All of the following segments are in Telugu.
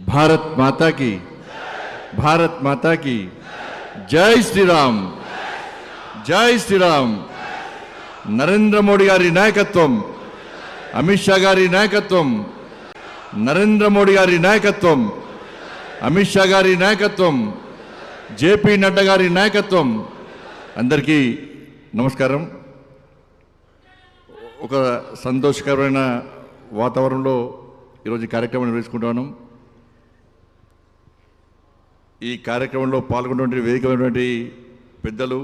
భారత్ మాతాకి భారత్ మాతాకి జై శ్రీరామ్ జై శ్రీరామ్ నరేంద్ర మోడీ గారి నాయకత్వం అమిత్ షా గారి నాయకత్వం నరేంద్ర మోడీ గారి నాయకత్వం అమిత్ షా గారి నాయకత్వం జేపీ నడ్డా గారి నాయకత్వం అందరికీ నమస్కారం. ఒక సంతోషకరమైన వాతావరణంలో ఈరోజు కార్యక్రమం నిర్వహించుకుంటాను ఈ కార్యక్రమంలో పాల్గొన్నటువంటి వేదికమైనటువంటి పెద్దలు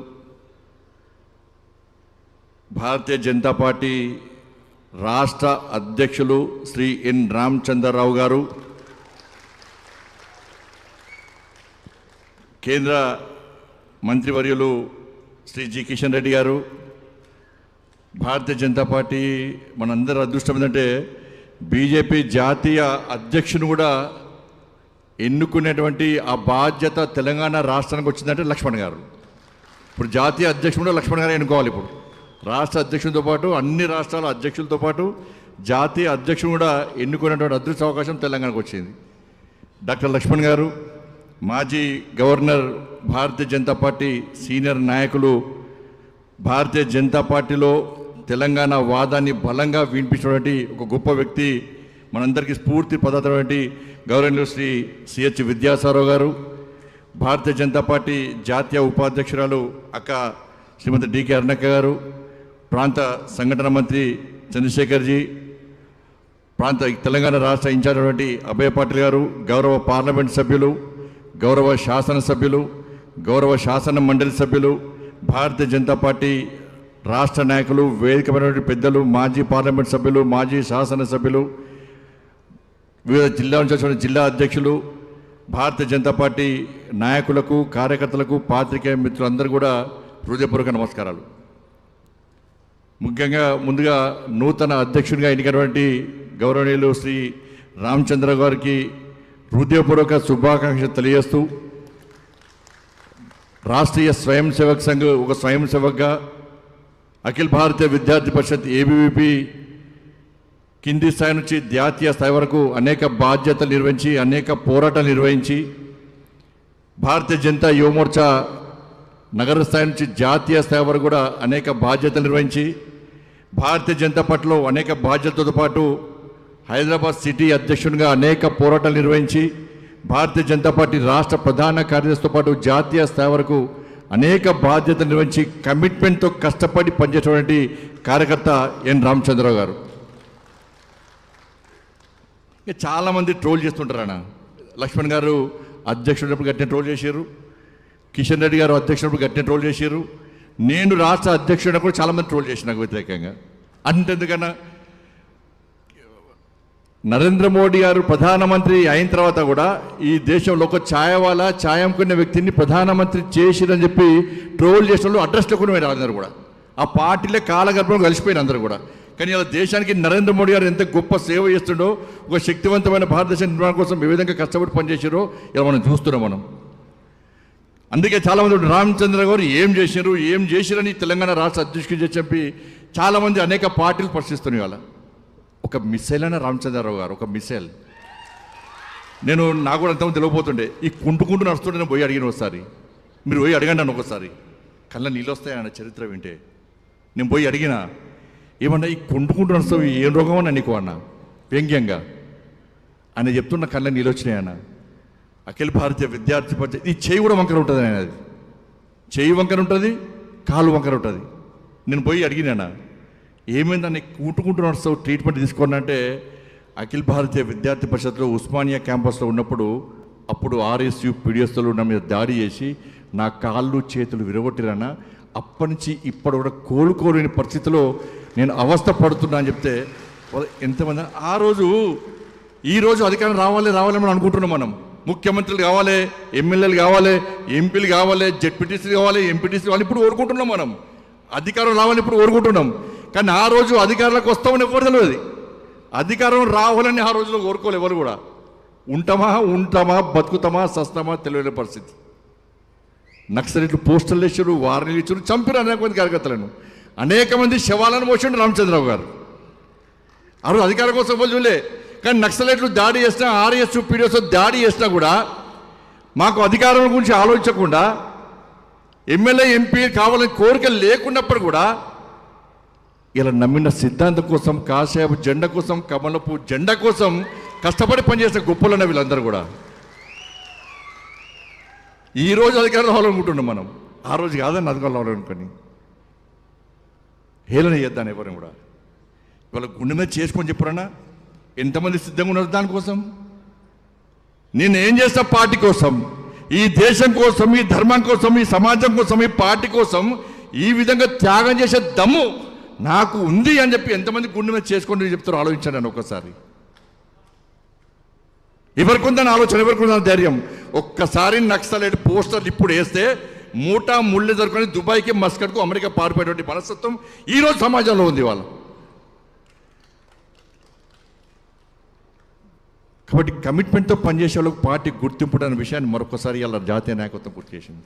భారతీయ జనతా పార్టీ రాష్ట్ర అధ్యక్షులు శ్రీ ఎన్ రామచంద్రరావు గారు కేంద్ర మంత్రివర్యులు శ్రీ జి కిషన్ రెడ్డి గారు భారతీయ జనతా పార్టీ మనందరి అదృష్టం ఏంటంటే బీజేపీ జాతీయ అధ్యక్షుని కూడా ఎన్నుకునేటువంటి ఆ బాధ్యత తెలంగాణ రాష్ట్రానికి వచ్చిందంటే లక్ష్మణ్ గారు. ఇప్పుడు జాతీయ అధ్యక్షుడు కూడా లక్ష్మణ్ గారు ఎన్నుకోవాలి ఇప్పుడు. రాష్ట్ర అధ్యక్షులతో పాటు అన్ని రాష్ట్రాల అధ్యక్షులతో పాటు జాతీయ అధ్యక్షుడు కూడా ఎన్నుకునేటువంటి అదృష్ట అవకాశం తెలంగాణకు వచ్చింది. డాక్టర్ లక్ష్మణ్ గారు మాజీ governor Bharatiya Janata party senior నాయకులు భారతీయ జనతా పార్టీలో తెలంగాణ వాదాన్ని బలంగా వినిపించినటువంటి ఒక గొప్ప వ్యక్తి మనందరికీ స్ఫూర్తి పదార్థమైనటువంటి గౌరవనీయులు శ్రీ సిహెచ్ విద్యాసారావు గారు భారతీయ జనతా పార్టీ జాతీయ ఉపాధ్యక్షురాలు అక్క శ్రీమతి డికే అర్ణక్క గారు ప్రాంత సంఘటన మంత్రి చంద్రశేఖర్జీ ప్రాంత తెలంగాణ రాష్ట్ర ఇన్ఛార్జ్ అయినటువంటి అభయ పాటిల్ గారు గౌరవ పార్లమెంట్ సభ్యులు గౌరవ శాసనసభ్యులు గౌరవ శాసన మండలి సభ్యులు భారతీయ జనతా పార్టీ రాష్ట్ర నాయకులు వేదికమైనటువంటి పెద్దలు మాజీ పార్లమెంట్ సభ్యులు మాజీ శాసనసభ్యులు వివిధ జిల్లా నుంచి జిల్లా అధ్యక్షులు భారతీయ జనతా పార్టీ నాయకులకు కార్యకర్తలకు పాత్రికేయ మిత్రులందరూ కూడా హృదయపూర్వక నమస్కారాలు. ముఖ్యంగా ముందుగా నూతన అధ్యక్షుడిగా ఎన్నికైనటువంటి గౌరవనీయులు శ్రీ రామచంద్ర గారికి హృదయపూర్వక శుభాకాంక్షలు తెలియజేస్తూ రాష్ట్రీయ స్వయం సేవక్ సంఘ్ ఒక స్వయం సేవక్గా అఖిల భారతీయ విద్యార్థి పరిషత్ ఏబీవీపీ కింది స్థాయి నుంచి జాతీయ స్థాయి వరకు అనేక బాధ్యతలు నిర్వహించి అనేక పోరాటాలు నిర్వహించి భారతీయ జనతా యువమోర్చా నగర స్థాయి నుంచి జాతీయ స్థాయి వరకు కూడా అనేక బాధ్యతలు నిర్వహించి భారతీయ జనతా పార్టీలో అనేక బాధ్యతలతో పాటు హైదరాబాద్ సిటీ అధ్యక్షునిగా అనేక పోరాటాలు నిర్వహించి భారతీయ జనతా పార్టీ రాష్ట్ర ప్రధాన కార్యదర్శితో పాటు జాతీయ స్థాయి వరకు అనేక బాధ్యతలు నిర్వహించి కమిట్మెంట్తో కష్టపడి పనిచేసేటువంటి కార్యకర్త ఎన్ రామచంద్రరావు గారు. ఇంకా చాలామంది ట్రోల్ చేస్తుంటారు అన్న. లక్ష్మణ్ గారు అధ్యక్షుడినప్పుడు గట్టిన ట్రోల్ చేశారు. కిషన్ రెడ్డి గారు అధ్యక్షుడినప్పుడు గట్టిన ట్రోల్ చేశారు. నేను రాష్ట్ర అధ్యక్షుడినప్పుడు చాలామంది ట్రోల్ చేసిన నాకు వ్యతిరేకంగా. అంతెందుకన్నా నరేంద్ర మోడీ గారు ప్రధానమంత్రి అయిన తర్వాత కూడా ఈ దేశంలో ఒక ఛాయవాల ఛాయంకున్న వ్యక్తిని ప్రధానమంత్రి చేసిరని చెప్పి ట్రోల్ చేసిన వాళ్ళు అడ్రస్ లేకుండా అందరూ కూడా. ఆ పార్టీలే కాలగర్భంలో కలిసిపోయిన అందరూ కూడా. కానీ ఇలా దేశానికి నరేంద్ర మోడీ గారు ఎంత గొప్ప సేవ చేస్తుండో ఒక శక్తివంతమైన భారతదేశ నిర్మాణం కోసం ఏ విధంగా కష్టపడి పనిచేసారో ఇలా మనం చూస్తున్నాం మనం. అందుకే చాలామంది రామచంద్ర గారు ఏం చేశారు ఏం చేశారని తెలంగాణ రాష్ట్ర అధ్యక్షుడు చెప్పి చాలామంది అనేక పార్టీలు ప్రశ్నిస్తున్నాయి వాళ్ళ ఒక మిసైల్ అయిన రామచంద్రరావు గారు ఒక మిసైల్. నేను నాకు కూడా అంతమంది తెలియపోతుండే ఈ కుంటుకుంటూ నడుస్తుంటే నేను పోయి అడిగిన ఒకసారి. మీరు పోయి అడగండి నన్ను ఒకసారి. కళ్ళ నీళ్ళు వస్తాయన్న చరిత్ర వింటే. నేను పోయి అడిగిన ఏమన్నా ఈ కుంటుకుంటూ నడుస్తావు ఏం రోగం అన్న నీకు అన్న? వ్యంగ్యంగా. ఆయన చెప్తున్న కళ్ళ నీళ్ళు వచ్చినాయన్న అఖిల భారతీయ విద్యార్థి పరిచయం. ఈ చేయి కూడా వంకర ఉంటుంది ఆయన అది. చేయి వంకర ఉంటుంది కాలు వంకర ఉంటుంది. నేను పోయి అడిగినానా ఏమైందని కూటుకుంటూ నడుస్తావు ట్రీట్మెంట్ తీసుకోండి అంటే అఖిల భారతీయ విద్యార్థి పరిషత్లో ఉస్మానియా క్యాంపస్లో ఉన్నప్పుడు అప్పుడు ఆర్ఎస్యు పీడిఎస్లు నా మీద దాడి చేసి నా కాళ్ళు చేతులు విరగొట్టిరానా అప్పటి నుంచి ఇప్పటి కూడా కోలుకోలేని పరిస్థితిలో నేను అవస్థ పడుతున్నా అని చెప్తే ఎంతమంది? ఆ రోజు ఈ రోజు అధికారం రావాలి రావాలి మనం అనుకుంటున్నాం మనం. ముఖ్యమంత్రులు కావాలి ఎమ్మెల్యేలు కావాలి ఎంపీలు కావాలి జెడ్పీటీసీలు కావాలి ఎంపీటీసీలు కావాలి ఇప్పుడు కోరుకుంటున్నాం మనం. అధికారం రావాలని ఇప్పుడు కోరుకుంటున్నాం కానీ ఆ రోజు అధికారులకు వస్తామని ఎవరు తెలియదు. అధికారం రావాలని ఆ రోజులో కోరుకోలేదు ఎవరు కూడా. ఉంటామా ఉంటామా బతుకుతామా సస్తామా తెలియని పరిస్థితి. నక్సలెట్లు పోస్టర్లు వేసారు వారిని ఇచ్చారు చంపారు అనేక మంది కార్యకర్తలను. అనేక మంది శవాలను మోసిండు రామచంద్రరావు గారు. ఆ రోజు అధికారం కోసం ఎవరు చూడలే. కానీ నక్సలైట్లు దాడి చేసినా ఆర్ఎస్ పీడిఎస్ దాడి చేసినా కూడా మాకు అధికారం గురించి ఆలోచించకుండా ఎమ్మెల్యే ఎంపీ కావాలని కోరిక లేకున్నప్పుడు కూడా ఇలా నమ్మిన సిద్ధాంతం కోసం కాసేపు జెండా కోసం కమలపు జెండా కోసం కష్టపడి పనిచేసిన గొప్పలన్న వీళ్ళందరూ కూడా. ఈ రోజు అధికారంలో అవ్వాలనుకుంటున్నాం మనం. ఆ రోజు కాదని అధికారంలో అవ్వాలనుకొని హేళన చేద్దాను ఎవరిని కూడా. ఇవాళ గుండె మీద చేసుకొని చెప్పరన్నా ఎంతమంది సిద్ధంగా ఉన్నారు దానికోసం? నేను ఏం చేస్తా పార్టీ కోసం? ఈ దేశం కోసం ఈ ధర్మం కోసం ఈ సమాజం కోసం ఈ పార్టీ కోసం ఈ విధంగా త్యాగం చేసే దమ్ము నాకు ఉంది అని చెప్పి ఎంతమంది గుండె మీద చేసుకోండి చెప్తారో ఆలోచించాను నేను ఒక్కసారి. ఎవరికి ఉందని ఆలోచన ఎవరికి ఉందని ధైర్యం? ఒక్కసారి నక్సలైట్ పోస్టర్లు ఇప్పుడు వేస్తే మూటా ముళ్ళు జరుపుకొని దుబాయ్కి మస్కట్కు అమెరికా పారిపోయేటువంటి మనస్తత్వం ఈరోజు సమాజంలో ఉంది వాళ్ళ కాబట్టి కమిట్మెంట్తో పనిచేసే వాళ్ళకి పార్టీ గుర్తింపు అనే విషయాన్ని మరొకసారి ఇలా జాతీయ నాయకత్వం గుర్తు చేసింది.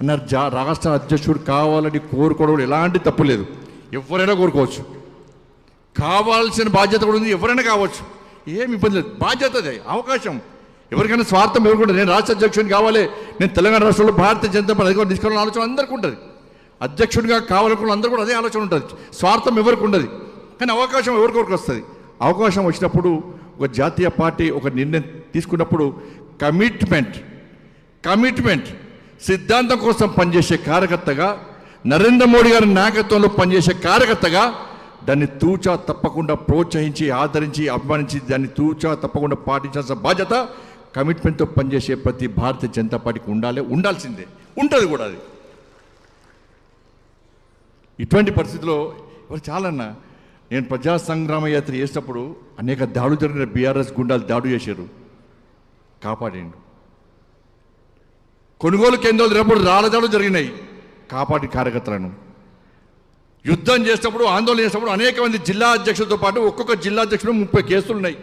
అన్నారు జా రాష్ట్ర అధ్యక్షుడు కావాలని కోరుకోవడం ఎలాంటి తప్పు లేదు. ఎవరైనా కోరుకోవచ్చు. కావాల్సిన బాధ్యత కూడా ఉంది ఎవరైనా కావచ్చు. ఏమి ఇబ్బంది లేదు. బాధ్యత అవకాశం. ఎవరికైనా స్వార్థం ఎవరికి నేను రాష్ట్ర అధ్యక్షుడిని కావాలి. నేను తెలంగాణ రాష్ట్రంలో భారతీయ జనతా పార్టీ అధికారం తీసుకోవాలని ఆలోచన అందరికీ ఉంటుంది. అధ్యక్షుడిగా కావాలనుకున్న అందరూ కూడా అదే ఆలోచన ఉంటుంది. స్వార్థం ఎవరికి ఉండదు. కానీ అవకాశం ఎవరికొరకు వస్తుంది? అవకాశం వచ్చినప్పుడు ఒక జాతీయ పార్టీ ఒక నిర్ణయం తీసుకున్నప్పుడు కమిట్మెంట్ కమిట్మెంట్ సిద్ధాంతం కోసం పనిచేసే కార్యకర్తగా నరేంద్ర మోడీ గారి నాయకత్వంలో పనిచేసే కార్యకర్తగా దాన్ని తూచా తప్పకుండా ప్రోత్సహించి ఆదరించి అభిమానించి దాన్ని తూచా తప్పకుండా పాటించాల్సిన బాధ్యత కమిట్మెంట్తో పనిచేసే ప్రతి భారతీయ జనతా పార్టీకి ఉండాలి ఉండాల్సిందే. ఉంటుంది కూడా అది. ఇటువంటి పరిస్థితిలో ఇవాళ చాలన్నా నేను ప్రజా సంగ్రామ యాత్ర చేసినప్పుడు అనేక దాడులు జరిగిన బీఆర్ఎస్ గుండాలు దాడు చేశారు. కాపాడిండు. కొనుగోలు కేంద్రాలు జరిగినప్పుడు రాళ్ళదాడు జరిగినాయి. కాపాడి కార్యకర్తలను. యుద్ధం చేసినప్పుడు ఆందోళన చేసినప్పుడు అనేక మంది జిల్లా అధ్యక్షులతో పాటు ఒక్కొక్క జిల్లా అధ్యక్షుడు ముప్పై కేసులు ఉన్నాయి.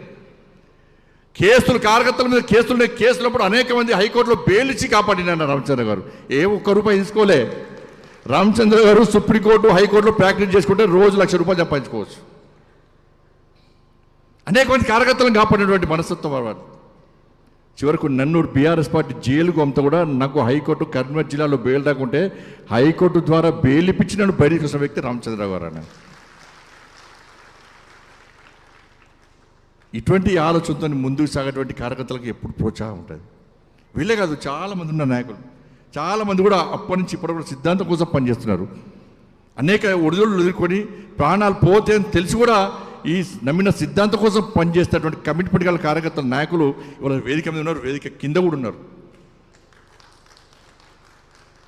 కేసులు కార్యకర్తల మీద కేసులు కేసులప్పుడు అనేక మంది హైకోర్టులో బెయిల్ ఇచ్చి కాపాడినారు రామచంద్ర గారు. ఏ ఒక్క రూపాయి తీసుకోలే. రామచంద్ర గారు సుప్రీంకోర్టు హైకోర్టులో ప్రాక్టీస్ చేసుకుంటే రోజు లక్ష రూపాయలు సంపాదించుకోవచ్చు. అనేక మంది కార్యకర్తలను కాపాడినటువంటి మనస్తత్వం వారు. చివరకు నన్నూరు బీఆర్ఎస్ పార్టీ జైలుకు అంతా కూడా నాకు హైకోర్టు కర్నూలు జిల్లాలో బెయిల్ దాకుంటే హైకోర్టు ద్వారా బెయిల్ ఇప్పించి నన్ను బయటకు వ్యక్తి రామచంద్రరావు గారు అన్నారు ఇటువంటి ఆలోచనతో ముందుకు సాగేటువంటి కార్యకర్తలకు ఎప్పుడు ప్రోత్సాహం ఉంటుంది? వీళ్ళే కాదు చాలామంది ఉన్న నాయకులు. చాలామంది కూడా అప్పటి నుంచి ఇప్పటి కూడా సిద్ధాంతం కోసం పనిచేస్తున్నారు. అనేక ఒడిదొడులు ఎదుర్కొని ప్రాణాలు పోతే అని తెలిసి కూడా ఈ నమ్మిన సిద్ధాంతం కోసం పనిచేస్తున్నటువంటి కమిట్మెంట్ గల కార్యకర్తల నాయకులు ఇవాళ వేదిక మీద ఉన్నారు వేదిక కింద కూడా ఉన్నారు.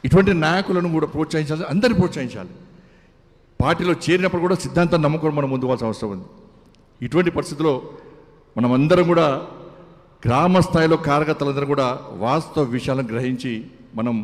ఇటువంటి నాయకులను కూడా ప్రోత్సహించాలి అందరిని ప్రోత్సహించాలి. పార్టీలో చేరినప్పుడు కూడా సిద్ధాంతం నమ్ముకొని మనం ముందుకోవాల్సిన అవసరం ఉంది. ఇటువంటి పరిస్థితిలో మనం అందరం కూడా గ్రామ స్థాయిలో కార్యకర్తలందరూ కూడా వాస్తవ విషయాలను గ్రహించి మనం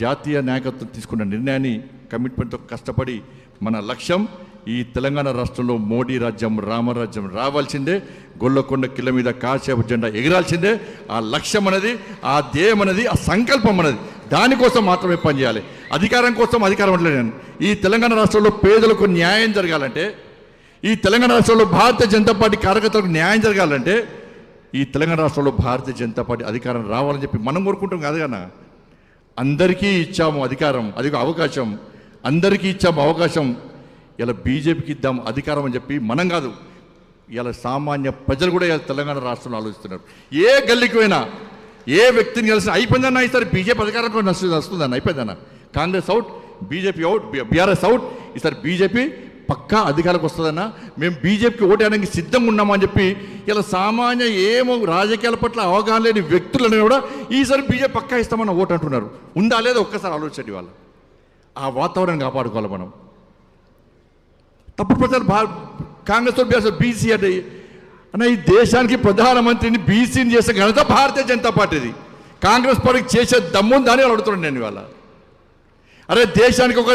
జాతీయ నాయకత్వం తీసుకున్న నిర్ణయాన్ని కమిట్మెంట్తో కష్టపడి మన లక్ష్యం ఈ తెలంగాణ రాష్ట్రంలో మోడీ రాజ్యం రామరాజ్యం రావాల్సిందే గొల్లకొండ కిల్ల మీద కాసేపు జెండా ఎగరాల్సిందే. ఆ లక్ష్యం అనేది ఆ ధ్యేయం అనేది ఆ సంకల్పం అనేది దానికోసం మాత్రమే పనిచేయాలి. అధికారం కోసం అధికారం అంటే నేను. ఈ తెలంగాణ రాష్ట్రంలో పేదలకు న్యాయం జరగాలంటే ఈ తెలంగాణ రాష్ట్రంలో భారతీయ జనతా పార్టీ కార్యకర్తలకు న్యాయం జరగాలంటే ఈ తెలంగాణ రాష్ట్రంలో భారతీయ జనతా పార్టీ అధికారం రావాలని చెప్పి మనం కోరుకుంటాం కాదు కన్నా అందరికీ ఇచ్చాము అధికారం అది అవకాశం. అందరికీ ఇచ్చాము అవకాశం. ఇలా బీజేపీకి ఇద్దాం అధికారం అని చెప్పి మనం కాదు. ఇలా సామాన్య ప్రజలు కూడా ఇలా తెలంగాణ రాష్ట్రంలో ఆలోచిస్తున్నారు. ఏ గల్లీకి పోయినా ఏ వ్యక్తిని కలిసిన అయిపోయిందన్న ఈసారి బీజేపీ అధికారంలో నష్టం వస్తుందన్న అయిపోయిందన్న. Congress out BJP out BRS out ఈసారి బీజేపీ పక్కా అధికారికి వస్తుందన్న మేము బీజేపీకి ఓటేయడానికి సిద్ధంగా ఉన్నామని చెప్పి ఇలా సామాన్య ఏమో రాజకీయాల పట్ల అవగాహన లేని వ్యక్తులని కూడా ఈసారి బీజేపీ పక్కా ఇస్తామన్న ఓటు అంటున్నారు. ఉందా లేదా ఒక్కసారి ఆలోచించండి వాళ్ళు ఆ వాతావరణం కాపాడుకోవాలి మనం. తప్పుడు ప్రచారం భా కాంగ్రెస్ అసలు బీసీ అంటే అన్న ఈ దేశానికి ప్రధానమంత్రిని బీసీని చేసే ఘనత భారతీయ జనతా పార్టీది. కాంగ్రెస్ పార్టీకి చేసే దమ్ముందని దాన్ని అడుగుతున్నాను నేను ఇవాళ. అరే దేశానికి ఒక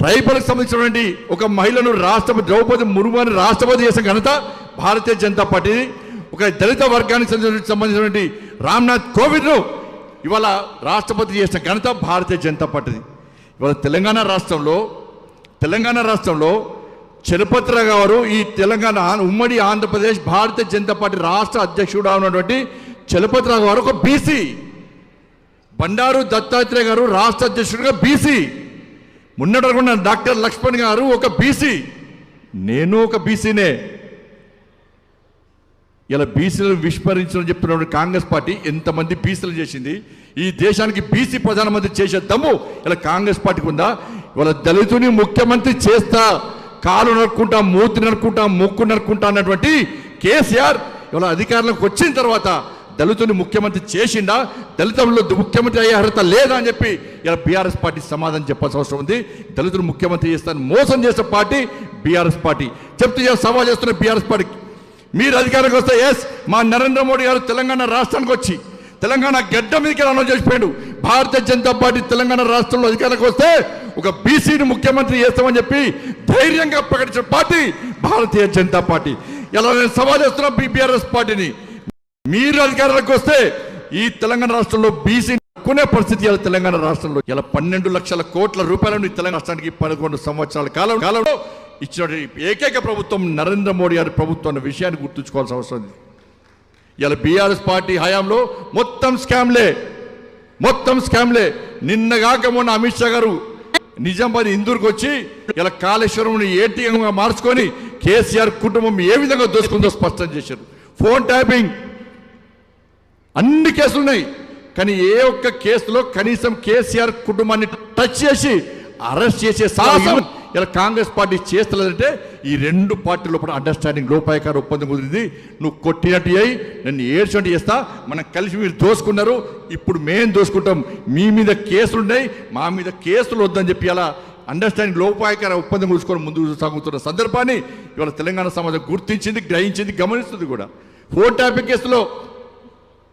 ట్రైబల్కి సంబంధించినటువంటి ఒక మహిళను రాష్ట్రపతి ద్రౌపది ముర్ముని రాష్ట్రపతి చేసిన ఘనత భారతీయ జనతా పార్టీ. ఒక దళిత వర్గానికి సంబంధించిన- సంబంధించినటువంటి రామ్నాథ్ కోవింద్ను ఇవాళ రాష్ట్రపతి చేసిన ఘనత భారతీయ జనతా పార్టీది. ఇవాళ తెలంగాణ రాష్ట్రంలో తెలంగాణ రాష్ట్రంలో చలపత్ర గారు ఈ తెలంగాణ ఉమ్మడి ఆంధ్రప్రదేశ్ భారతీయ జనతా పార్టీ రాష్ట్ర అధ్యక్షుడు ఉన్నటువంటి చలపత్ర గారు ఒక బీసీ. బండారు దత్తాత్రేయ గారు రాష్ట్ర అధ్యక్షుడిగా బీసీ. మున్నటనుకున్న డాక్టర్ లక్ష్మణ్ గారు ఒక బీసీ. నేను ఒక బీసీనే. ఇలా బీసీలను విస్మరించడం చెప్పినప్పుడు కాంగ్రెస్ పార్టీ ఎంతమంది బీసీలు చేసింది? ఈ దేశానికి బీసీ ప్రధానమంత్రి చేసే దమ్ము ఇలా కాంగ్రెస్ పార్టీకి ఉందా? ఇవాళ దళితుని ముఖ్యమంత్రి చేస్తా కాలు నరుక్కుంటా మూతి నరుక్కుంటా ముక్కు నరుక్కుంటా అన్నటువంటి కేసీఆర్ ఇవాళ అధికారంలోకి వచ్చిన తర్వాత దళితుని ముఖ్యమంత్రి చేసిండా? దళితంలో ముఖ్యమంత్రి అయ్యే అర్హత లేదా అని చెప్పి ఇలా బీఆర్ఎస్ పార్టీ సమాధానం చెప్పాల్సిన అవసరం ఉంది. దళితులు ముఖ్యమంత్రి చేస్తాను మోసం చేసే పార్టీ బీఆర్ఎస్ పార్టీ. చెప్తే సవాల్ చేస్తున్న బీఆర్ఎస్ పార్టీ. మీరు అధికారంలోకి వస్తే ఎస్ మా నరేంద్ర మోడీ గారు తెలంగాణ రాష్ట్రానికి వచ్చి తెలంగాణ గడ్డ మీదకి అనౌన్స్ చేసిపోయాడు భారతీయ జనతా పార్టీ తెలంగాణ రాష్ట్రంలో అధికారికి వస్తే ఒక బీసీని ముఖ్యమంత్రి చేస్తామని చెప్పి ధైర్యంగా ప్రకటించిన పార్టీ భారతీయ జనతా పార్టీ. ఇలా నేను సవాల్ చేస్తున్నా బీఆర్ఎస్ పార్టీని. మీరు అధికారంలోకి వస్తే ఈ తెలంగాణ రాష్ట్రంలో బీసీ కొనే పరిస్థితి ఇలా తెలంగాణ రాష్ట్రంలో. ఇలా పన్నెండు లక్షల కోట్ల రూపాయలను ఈ తెలంగాణ రాష్ట్రానికి పదకొండు సంవత్సరాల కాలం కాలంలో ఇచ్చిన ఏకైక ప్రభుత్వం నరేంద్ర మోడీ గారి ప్రభుత్వం అన్న విషయాన్ని గుర్తుంచుకోవాల్సిన అవసరం ఉంది. ఇలా బీఆర్ఎస్ పార్టీ హయాంలో మొత్తం స్కామ్లే మొత్తం స్కామ్లే. నిన్నగాక మొన్న అమిత్ షా గారు నిజామాబాద్ ఇందూరుకు వచ్చి ఇలా కాళేశ్వరం ఏటీఎంగా మార్చుకొని కేసీఆర్ కుటుంబం ఏ విధంగా దోసుకుందో స్పష్టం చేశారు. ఫోన్ ట్యాపింగ్ అన్ని కేసులు ఉన్నాయి. కానీ ఏ ఒక్క కేసులో కనీసం కేసీఆర్ కుటుంబాన్ని టచ్ చేసి అరెస్ట్ చేసే సాహసం ఇలా కాంగ్రెస్ పార్టీ చేస్తలేదంటే ఈ రెండు పార్టీల లోపల అండర్స్టాండింగ్ లోపాయకార ఒప్పందం కుదిరింది. నువ్వు కొట్టినట్టు అయ్యి నన్ను ఏడ్చినట్టు చేస్తా. మనం కలిసి మీరు దోసుకున్నారు. ఇప్పుడు మేం దోసుకుంటాం. మీ మీద కేసులు ఉన్నాయి. మా మీద కేసులు వద్దని చెప్పి అలా అండర్స్టాండింగ్ లోపాయకార ఒప్పందం కుదుర్చుకొని ముందుకు సాగుతున్న సందర్భాన్ని ఇవాళ తెలంగాణ సమాజం గుర్తించింది గ్రహించింది గమనిస్తుంది కూడా. ఫోన్ ట్యాపింగ్ కేసులో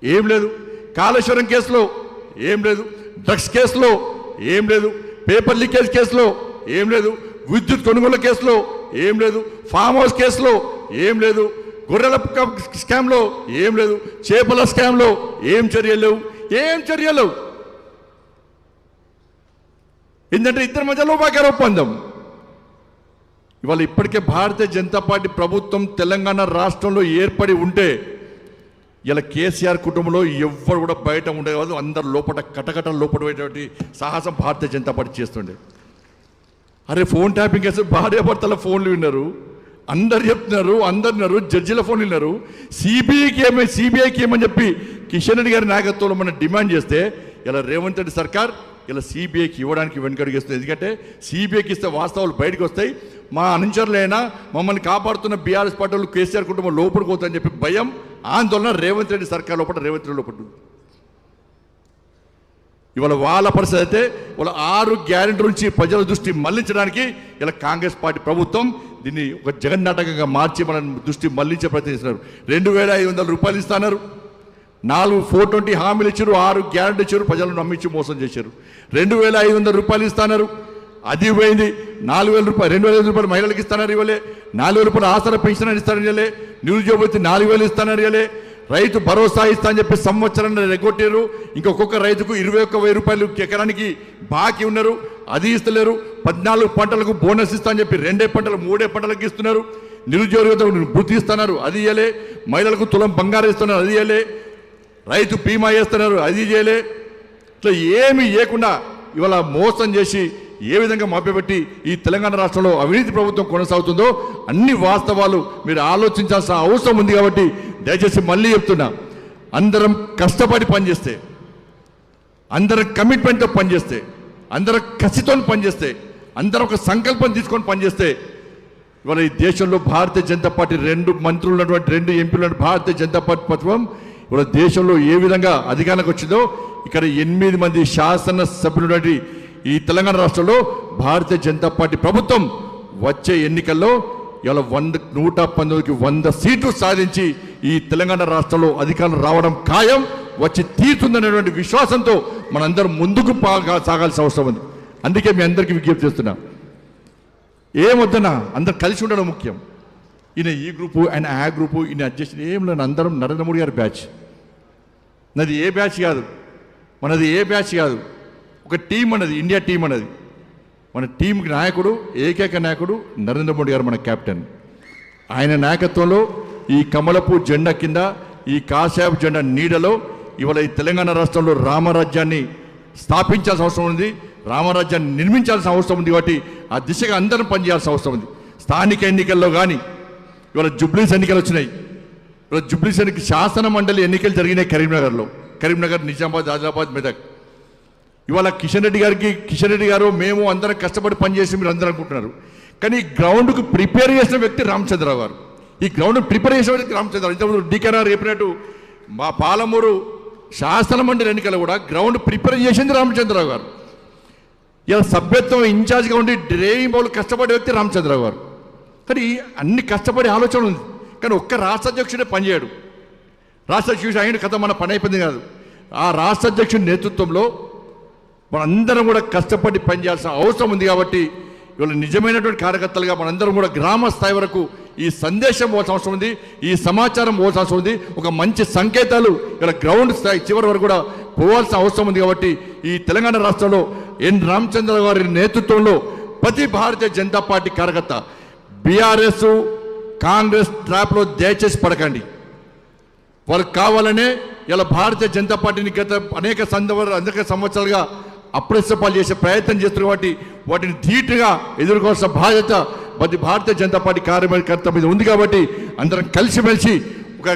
ఏం లేదు. కాళేశ్వరం కేసులో ఏం లేదు. డ్రగ్స్ కేసులో ఏం లేదు. పేపర్ లీకేజ్ కేసులో ఏం లేదు. విద్యుత్ కొనుగోలు కేసులో ఏం లేదు. ఫామ్ హౌస్ కేసులో ఏం లేదు. గొర్రెల స్కామ్లో ఏం లేదు. చేపల స్కామ్లో ఏం చర్యలు లేవు. ఏం చర్యలు లేవు. ఏంటంటే ఇద్దరి మధ్యలో బాగా ఒప్పందం ఇవాళ ఇప్పటికే భారతీయ జనతా పార్టీ ప్రభుత్వం తెలంగాణ రాష్ట్రంలో ఏర్పడి ఉంటే ఇలా కేసీఆర్ కుటుంబంలో ఎవ్వరు కూడా బయట ఉండేవాళ్ళు అందరు లోపల కటకట లోపడేటువంటి సాహసం భారతీయ జనతా పార్టీ చేస్తుండే. అరే ఫోన్ ట్యాపింగ్ చేస్తే భార్యాభర్తల ఫోన్లు విన్నారు. అందరు చెప్తున్నారు అందరు విన్నారు జడ్జిల ఫోన్లు విన్నారు. సిబిఐకి ఏమే సిబిఐకి ఏమని చెప్పి కిషన్ రెడ్డి గారి నాయకత్వంలో మనం డిమాండ్ చేస్తే ఇలా రేవంత్ రెడ్డి సర్కార్ ఇలా సిబిఐకి ఇవ్వడానికి వెనుకడిగేస్తుంది. ఎందుకంటే సిబిఐకి ఇస్తే వాస్తవాలు బయటకు వస్తాయి. మా అనుచరులైనా మమ్మల్ని కాపాడుతున్న బీఆర్ఎస్ పార్టీలు కేసీఆర్ కుటుంబం లోపలికి పోతుందని చెప్పి భయం ఆందోళన రేవంత్ రెడ్డి సర్కార్ లోపల రేవంత్ రెడ్డి లోపల ఉంది. ఇవాళ వాళ్ళ పరిస్థితి అయితే వాళ్ళ ఆరు గ్యారెంటీ నుంచి ప్రజల దృష్టి మళ్ళించడానికి ఇలా కాంగ్రెస్ పార్టీ ప్రభుత్వం దీన్ని ఒక జగన్నాటకంగా మార్చి మన దృష్టి మళ్ళించే ప్రయత్నం చేస్తున్నారు. రెండు వేల ఐదు వందల రూపాయలు ఇస్తున్నారు. నాలుగు ఫోర్ ట్వంటీ హామీలు ఇచ్చారు ఆరు గ్యారెంటీ ఇచ్చారు ప్రజలను నమ్మించి మోసం చేశారు. రెండు వేల ఐదు వందల రూపాయలు ఇస్తున్నారు. అది పోయింది. నాలుగు వేల రూపాయలు రెండు వేల రూపాయలు మహిళలకు ఇస్తున్నారు ఇవ్వలే. నాలుగు వేల రూపాయలు ఆసరా పెన్షన్ అని ఇస్తానని ఇవ్వలే. నిరుద్యోగ వృత్తి నాలుగు వేలు ఇస్తానని ఇవ్వలే. రైతు భరోసా ఇస్తా అని చెప్పి సంవత్సరం రెగ్గొట్టారు ఇంకొక రైతుకు ఇరవై ఒక్క వెయ్యి రూపాయలు ఎకరానికి బాకీ ఉన్నారు. అది ఇస్తలేరు. పద్నాలుగు పంటలకు బోనస్ ఇస్తా అని చెప్పి రెండే పంటలు మూడే పంటలకు ఇస్తున్నారు. నిరుద్యోగ వృత్తి ఇస్తున్నారు. అది ఇయ్యలే. మహిళలకు తులం బంగారం ఇస్తున్నారు. అది ఇయ్యలే. రైతు బీమా చేస్తున్నారు. అది చేయలే ఇట్లా ఏమి చేయకుండా ఇవాళ మోసం చేసి ఏ విధంగా మభ్యపెట్టి ఈ తెలంగాణ రాష్ట్రంలో అవినీతి ప్రభుత్వం కొనసాగుతుందో అన్ని వాస్తవాలు మీరు ఆలోచించాల్సిన అవసరం ఉంది కాబట్టి దయచేసి మళ్ళీ చెప్తున్నా. అందరం కష్టపడి పనిచేస్తే అందరం కమిట్మెంట్తో పనిచేస్తే అందరం కసితో పనిచేస్తే అందరం ఒక సంకల్పం తీసుకొని పనిచేస్తే ఇవాళ ఈ దేశంలో భారతీయ జనతా పార్టీ రెండు మంత్రులు ఉన్నటువంటి రెండు ఎంపీలు భారతీయ జనతా పార్టీ ప్రభుత్వం ఇవాళ దేశంలో ఏ విధంగా అధికారానికి వచ్చిందో ఇక్కడ ఎనిమిది మంది శాసన సభ్యులు ఈ తెలంగాణ రాష్ట్రంలో భారతీయ జనతా పార్టీ ప్రభుత్వం వచ్చే ఎన్నికల్లో ఇవాళ వంద నూట పంతొమ్మిదికి వంద సీట్లు సాధించి ఈ తెలంగాణ రాష్ట్రంలో అధికారం రావడం ఖాయం వచ్చి తీరుతుందనేటువంటి విశ్వాసంతో మనందరం ముందుకు సాగాల్సిన అవసరం ఉంది. అందుకే మీ అందరికీ విజ్ఞప్తి చేస్తున్నా. ఏమొద్దనా అందరు కలిసి ఉండడం ముఖ్యం. ఈయన ఈ గ్రూపు ఆయన ఆ గ్రూపు ఈయన అడ్జస్ట్ ఏం లేని అందరం నరేంద్ర మోడీ గారి బ్యాచ్. నాది ఏ బ్యాచ్ కాదు. మనది ఏ బ్యాచ్ కాదు. ఒక టీం అన్నది ఇండియా టీం అన్నది. మన టీంకి నాయకుడు ఏకైక నాయకుడు నరేంద్ర మోడీ గారు మన కెప్టెన్. ఆయన నాయకత్వంలో ఈ కమలపు జెండా కింద ఈ కాశాబ్ జెండా నీడలో ఇవాళ ఈ తెలంగాణ రాష్ట్రంలో రామరాజ్యాన్ని స్థాపించాల్సిన అవసరం ఉంది. రామరాజ్యాన్ని నిర్మించాల్సిన అవసరం ఉంది కాబట్టి ఆ దిశగా అందరం పనిచేయాల్సిన అవసరం ఉంది. స్థానిక ఎన్నికల్లో కానీ ఇవాళ జుబ్లీస్ ఎన్నికలు వచ్చినాయి. ఇవాళ జుబ్లీస్ ఎన్నిక శాసన మండలి ఎన్నికలు జరిగినాయి కరీంనగర్లో. కరీంనగర్ నిజామాబాద్ ఆదిలాబాద్ మెదక్. ఇవాళ కిషన్ రెడ్డి గారికి కిషన్ రెడ్డి గారు మేము అందరం కష్టపడి పనిచేసి మీరు అందరూ అనుకుంటున్నారు. కానీ ఈ గ్రౌండ్కు ప్రిపేర్ చేసిన వ్యక్తి రామచంద్రరావు గారు. ఈ గ్రౌండ్ ప్రిపేర్ చేసిన వ్యక్తి రామచంద్రరావు. ఇంతకుముందు డీకేఆర్ చెప్పినట్టు మా పాలమూరు శాసన మండలి ఎన్నికలు కూడా గ్రౌండ్ ప్రిపేర్ చేసింది రామచంద్రరావు గారు. ఇలా సభ్యత్వం ఇన్ఛార్జ్గా ఉండి డ్రైవింగ్ బౌల్ కష్టపడే వ్యక్తి రామచంద్రరావు గారు. కానీ అన్ని కష్టపడే ఆలోచన ఉంది. కానీ ఒక్క రాష్ట్ర అధ్యక్షుడే పనిచేయడు. రాష్ట్ర అధ్యక్షుడు ఆయన కథ మన పని అయిపోయింది కాదు. ఆ రాష్ట్ర అధ్యక్షుడి నేతృత్వంలో మనందరం కూడా కష్టపడి పనిచేయాల్సిన అవసరం ఉంది కాబట్టి ఇవాళ నిజమైనటువంటి కార్యకర్తలుగా మనందరం కూడా గ్రామ స్థాయి వరకు ఈ సందేశం పోవాల్సిన అవసరం ఉంది ఈ సమాచారం పోవాల్సిన అవసరం ఉంది. ఒక మంచి సంకేతాలు ఇలా గ్రౌండ్ స్థాయి చివరి వరకు కూడా పోవాల్సిన అవసరం ఉంది కాబట్టి ఈ తెలంగాణ రాష్ట్రంలో ఎన్ రామచంద్ర గారి నేతృత్వంలో ప్రతి భారతీయ జనతా పార్టీ కార్యకర్త బీఆర్ఎస్ కాంగ్రెస్ ట్రాప్లో దయచేసి పడకండి. వాళ్ళకి కావాలనే ఇలా భారతీయ జనతా పార్టీని గత అనేక సందర్భాలు అనేక సంవత్సరాలుగా అప్రస్తపాలు చేసే ప్రయత్నం చేస్తున్నారు కాబట్టి వాటిని ధీటుగా ఎదుర్కోవాల్సిన బాధ్యత ప్రతి భారతీయ జనతా పార్టీ కార్యకర్త మీద ఉంది కాబట్టి అందరం కలిసిమెలిసి ఒక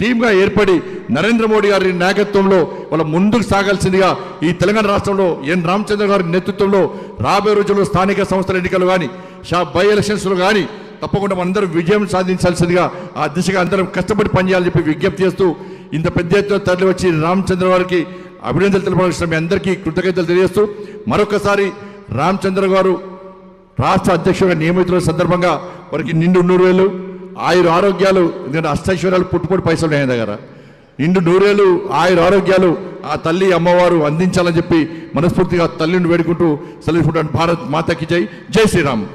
టీమ్గా ఏర్పడి నరేంద్ర మోడీ గారి నాయకత్వంలో వాళ్ళ ముందుకు సాగాల్సిందిగా ఈ తెలంగాణ రాష్ట్రంలో ఎన్ రామచంద్ర గారి నేతృత్వంలో రాబోయే రోజుల్లో స్థానిక సంస్థల ఎన్నికలు కానీ షా బై ఎలక్షన్స్లో కానీ తప్పకుండా మనందరం విజయం సాధించాల్సిందిగా ఆ దిశగా అందరం కష్టపడి పనిచేయాలని చెప్పి విజ్ఞప్తి చేస్తూ ఇంత పెద్ద ఎత్తున తరలి వచ్చి రామచంద్ర గారికి అభినందనలు తెలపడం మీ అందరికీ కృతజ్ఞతలు తెలియజేస్తూ మరొకసారి రామచంద్ర గారు రాష్ట్ర అధ్యక్షుడిగా నియమితుల సందర్భంగా వారికి నిండు నూరేళ్ళు ఆయుర ఆరోగ్యాలు ఎందుకంటే అష్టైశ్వర్యాలు పుట్టుపడి పైసలు ఉన్నాయి ఆయన దగ్గర. నిండు నూరేళ్ళు ఆయుర ఆరోగ్యాలు ఆ తల్లి అమ్మవారు అందించాలని చెప్పి మనస్ఫూర్తిగా తల్లిని వేడుకుంటూ సెలవు భారత్ మాతకి జై. జై శ్రీరామ్.